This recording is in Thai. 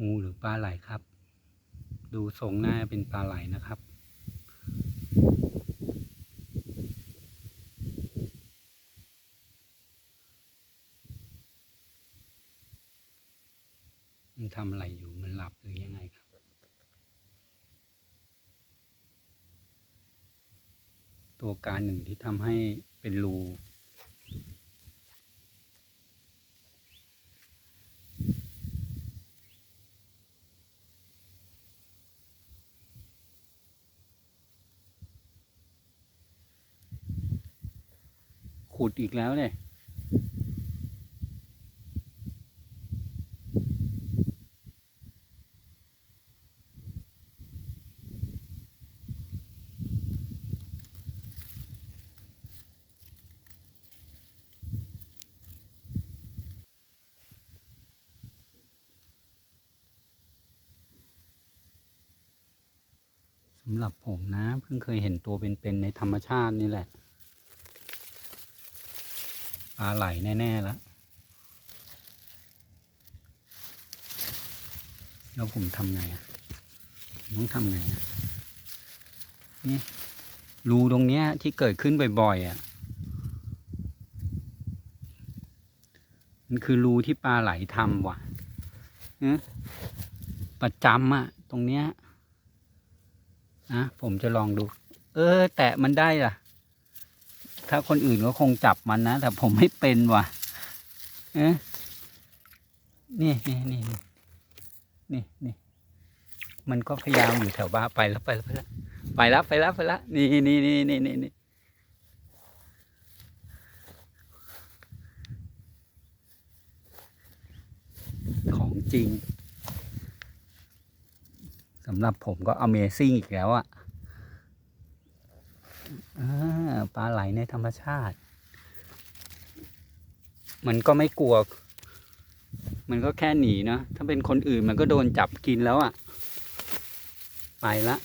งูหรือปลาไหลครับ ดูทรงหน้าเป็นปลาไหลนะครับ มันทำอะไรอยู่มันหลับหรือยังไงครับตัวการหนึ่งที่ทำให้เป็นรู ขุดอีกแล้วเนี่ย สำหรับผมนะ เพิ่งเคยเห็นตัวเป็นๆในธรรมชาตินี่แหละ ปลาไหลแน่ๆแล้วแล้วผมทำไงอะต้องทำไงอะนี่รูตรงเนี้ยที่เกิดขึ้นบ่อยๆอะมันคือรูที่ปลาไหลทำว่ะฮะประจำอะ ตรงเนี้ยนะผมจะลองดู เออ แตะมันได้ล่ะ ถ้าคนอื่นก็คงจับมันนะ แต่ผมไม่เป็นว่ะเอ๊ะนี่นี่นี่นี่นี่นี่มันก็พยายามอยู่แถวบ้านไปแล้วไปแล้วไปแล้วไปแล้วไปแล้วไปแล้วนี่นี่นี่นี่นี่นี่ของจริงสำหรับผมก็ Amazing อีกแล้วอะอ่า ปลาไหลในธรรมชาติ มันก็ไม่กลัว มันก็แค่หนีเนาะถ้าเป็นคนอื่นมันก็โดนจับกินแล้วอะ่ะ ไปละ